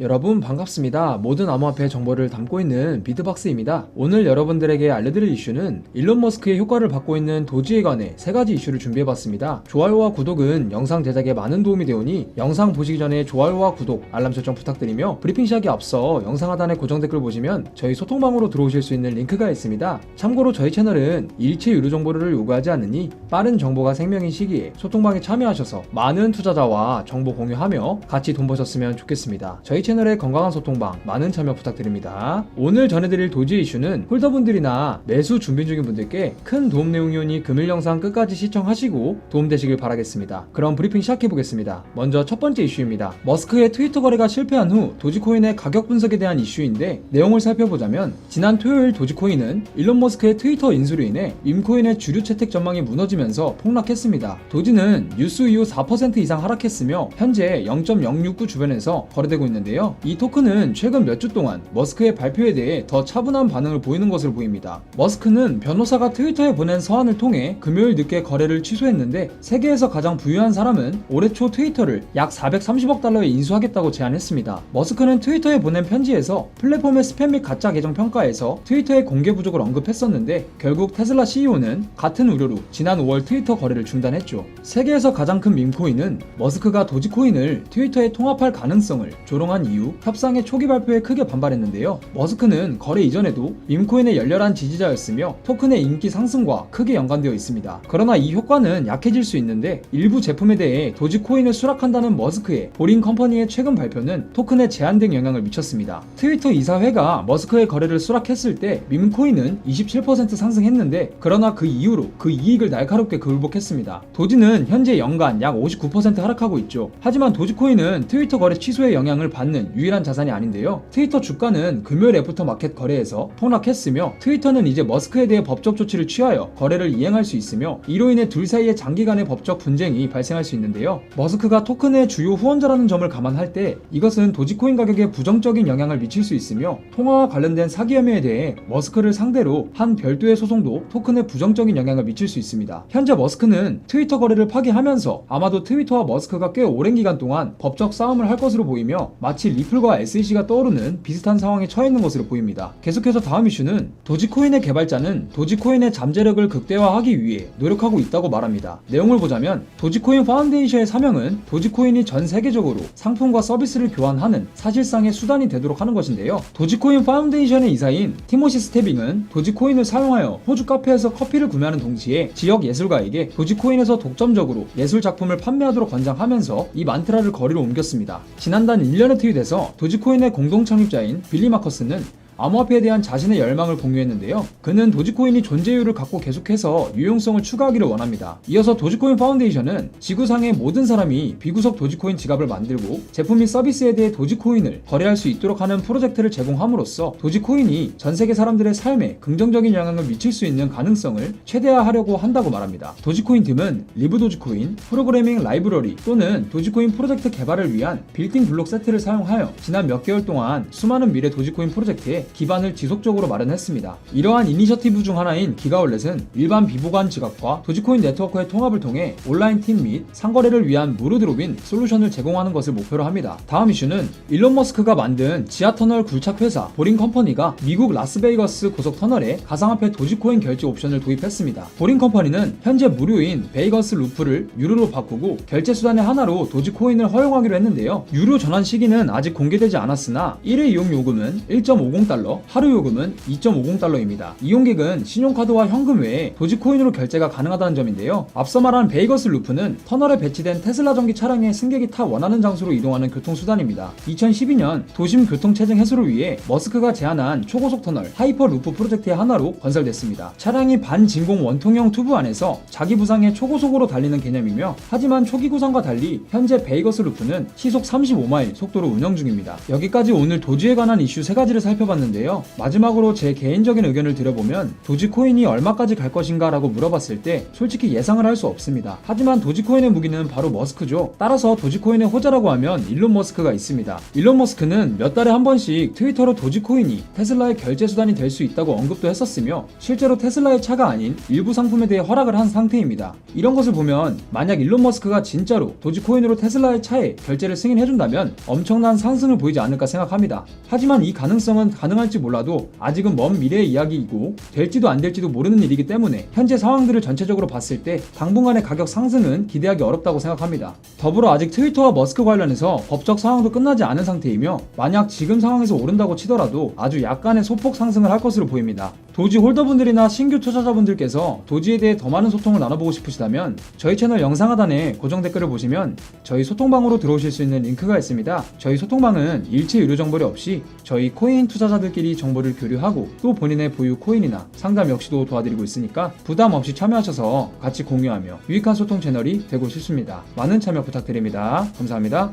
여러분 반갑습니다. 모든 암호화폐 정보를 담고 있는 비트박스입니다. 오늘 여러분들에게 알려드릴 이슈는 일론 머스크의 효과를 받고 있는 도지에 관해 세 가지 이슈를 준비해봤습니다. 좋아요와 구독은 영상 제작에 많은 도움이 되오니 영상 보시기 전에 좋아요와 구독, 알람 설정 부탁드리며 브리핑 시작에 앞서 영상 하단에 고정 댓글 보시면 저희 소통방으로 들어오실 수 있는 링크가 있습니다. 참고로 저희 채널은 일체 유료 정보를 요구하지 않으니 빠른 정보가 생명인 시기에 소통방에 참여하셔서 많은 투자자와 정보 공유하며 같이 돈 버셨으면 좋겠습니다. 저희 채널의 건강한 소통방 많은 참여 부탁드립니다. 오늘 전해드릴 도지 이슈는 홀더분들이나 매수 준비 중인 분들께 큰 도움 내용이오니 금일 영상 끝까지 시청하시고 도움되시길 바라겠습니다. 그럼 브리핑 시작해보겠습니다. 먼저 첫 번째 이슈입니다. 머스크의 트위터 거래가 실패한 후 도지코인의 가격 분석에 대한 이슈인데 내용을 살펴보자면 지난 토요일 도지코인은 일론 머스크의 트위터 인수로 인해 밈코인의 주류 채택 전망이 무너지면서 폭락했습니다. 도지는 뉴스 이후 4% 이상 하락했으며 현재 0.069 주변에서 거래되고 있는데 요. 이 토큰은 최근 몇 주 동안 머스크의 발표에 대해 더 차분한 반응을 보이는 것으로 보입니다. 머스크는 변호사가 트위터에 보낸 서한을 통해 금요일 늦게 거래를 취소했는데 세계에서 가장 부유한 사람은 올해 초 트위터를 약 430억 달러에 인수하겠다고 제안했습니다. 머스크는 트위터에 보낸 편지에서 플랫폼의 스팸 및 가짜 계정 평가에서 트위터의 공개 부족을 언급했었는데 결국 테슬라 CEO는 같은 우려로 지난 5월 트위터 거래를 중단했죠. 세계에서 가장 큰 밈코인은 머스크가 도지코인을 트위터에 통합할 가능성을 조롱한 이후 협상의 초기 발표에 크게 반발했는데요. 머스크는 거래 이전에도 밈코인의 열렬한 지지자였으며 토큰의 인기 상승과 크게 연관되어 있습니다. 그러나 이 효과는 약해질 수 있는데 일부 제품에 대해 도지코인을 수락한다는 머스크의 보링 컴퍼니의 최근 발표는 토큰에 제한된 영향을 미쳤습니다. 트위터 이사회가 머스크의 거래를 수락했을 때 밈코인은 27% 상승했는데 그러나 그 이후로 그 이익을 날카롭게 굴복했습니다. 도지는 현재 연간 약 59% 하락하고 있죠. 하지만 도지코인은 트위터 거래 취소의 영향을 받는 유일한 자산이 아닌데요. 트위터 주가는 금요일 애프터 마켓 거래에서 폭락했으며 트위터는 이제 머스크에 대해 법적 조치를 취하여 거래를 이행할 수 있으며 이로 인해 둘 사이에 장기간의 법적 분쟁이 발생할 수 있는데요. 머스크가 토큰의 주요 후원자라는 점을 감안할 때 이것은 도지코인 가격에 부정적인 영향을 미칠 수 있으며 통화와 관련된 사기 혐의에 대해 머스크를 상대로 한 별도의 소송도 토큰에 부정적인 영향을 미칠 수 있습니다. 현재 머스크는 트위터 거래를 파기하면서 아마도 트위터와 머스크가 꽤 오랜 기간 동안 법적 싸움을 할 것으로 보이며 마치 리플과 SEC가 떠오르는 비슷한 상황에 처해 있는 것으로 보입니다. 계속해서 다음 이슈는 도지코인의 개발자는 도지코인의 잠재력을 극대화하기 위해 노력하고 있다고 말합니다. 내용을 보자면 도지코인 파운데이션의 사명은 도지코인이 전 세계적으로 상품과 서비스를 교환하는 사실상의 수단이 되도록 하는 것인데요. 도지코인 파운데이션의 이사인 티모시 스테빙은 도지코인을 사용하여 호주 카페에서 커피를 구매하는 동시에 지역 예술가에게 도지코인에서 독점적으로 예술 작품을 판매하도록 권장하면서 이 만트라를 거리로 옮겼습니다. 지난달 1년의 트윗 에서 도지코인의 공동 창립자인 빌리 마커스는 암호화폐에 대한 자신의 열망을 공유했는데요. 그는 도지코인이 존재이유를 갖고 계속해서 유용성을 추가하기를 원합니다. 이어서 도지코인 파운데이션은 지구상의 모든 사람이 비구석 도지코인 지갑을 만들고 제품 및 서비스에 대해 도지코인을 거래할 수 있도록 하는 프로젝트를 제공함으로써 도지코인이 전 세계 사람들의 삶에 긍정적인 영향을 미칠 수 있는 가능성을 최대화하려고 한다고 말합니다. 도지코인 팀은 리브 도지코인, 프로그래밍 라이브러리 또는 도지코인 프로젝트 개발을 위한 빌딩 블록 세트를 사용하여 지난 몇 개월 동안 수많은 미래 도지코인 프로젝트에 기반을 지속적으로 마련했습니다. 이러한 이니셔티브 중 하나인 기가월렛은 일반 비보관 지갑과 도지코인 네트워크의 통합을 통해 온라인 팀 및 상거래를 위한 무료 드롭인 솔루션을 제공하는 것을 목표로 합니다. 다음 이슈는 일론 머스크가 만든 지하터널 굴착 회사 보링 컴퍼니가 미국 라스베이거스 고속 터널에 가상화폐 도지코인 결제 옵션을 도입했습니다. 보링 컴퍼니는 현재 무료인 베이거스 루프를 유료로 바꾸고 결제 수단의 하나로 도지코인을 허용하기로 했는데요. 유료 전환 시기는 아직 공개되지 않았으나 1회 이용 요금은 1.50달러 달러, 하루 요금은 2.50달러입니다. 이용객은 신용카드와 현금 외에 도지코인으로 결제가 가능하다는 점인데요. 앞서 말한 베이거스 루프는 터널에 배치된 테슬라 전기 차량의 승객이 타 원하는 장소로 이동하는 교통수단입니다. 2012년 도심 교통체증 해소를 위해 머스크가 제안한 초고속 터널 하이퍼 루프 프로젝트의 하나로 건설됐습니다. 차량이 반진공 원통형 튜브 안에서 자기 부상에 초고속으로 달리는 개념이며 하지만 초기 구상과 달리 현재 베이거스 루프는 시속 35마일 속도로 운영 중입니다. 여기까지 오늘 도주에 관한 이슈 세 가지를 살펴봤는데 올렸는데요. 마지막으로 제 개인적인 의견을 드려보면 도지코인이 얼마까지 갈 것인가 라고 물어봤을 때 솔직히 예상을 할 수 없습니다. 하지만 도지코인의 무기는 바로 머스크죠. 따라서 도지코인의 호재라고 하면 일론 머스크가 있습니다. 일론 머스크는 몇 달에 한 번씩 트위터로 도지코인이 테슬라의 결제 수단이 될 수 있다고 언급도 했었으며 실제로 테슬라의 차가 아닌 일부 상품에 대해 허락을 한 상태입니다. 이런 것을 보면 만약 일론 머스크가 진짜로 도지코인으로 테슬라의 차에 결제를 승인해준다면 엄청난 상승을 보이지 않을까 생각합니다. 하지만 이 가능성은 가능 할지 몰라도 아직은 먼 미래의 이야기이고 될지도 안 될지도 모르는 일이기 때문에 현재 상황들을 전체적으로 봤을 때 당분간의 가격 상승은 기대하기 어렵다고 생각합니다. 더불어 아직 트위터와 머스크 관련해서 법적 상황도 끝나지 않은 상태이며 만약 지금 상황에서 오른다고 치더라도 아주 약간의 소폭 상승을 할 것으로 보입니다. 도지 홀더분들이나 신규 투자자분들께서 도지에 대해 더 많은 소통을 나눠보고 싶으시다면 저희 채널 영상 하단에 고정 댓글을 보시면 저희 소통방으로 들어오실 수 있는 링크가 있습니다. 저희 소통방은 일체 유료 정보리 없이 저희 코인 투자자들끼리 정보를 교류하고 또 본인의 보유 코인이나 상담 역시도 도와드리고 있으니까 부담 없이 참여하셔서 같이 공유하며 유익한 소통 채널이 되고 싶습니다. 많은 참여 부탁드립니다. 감사합니다.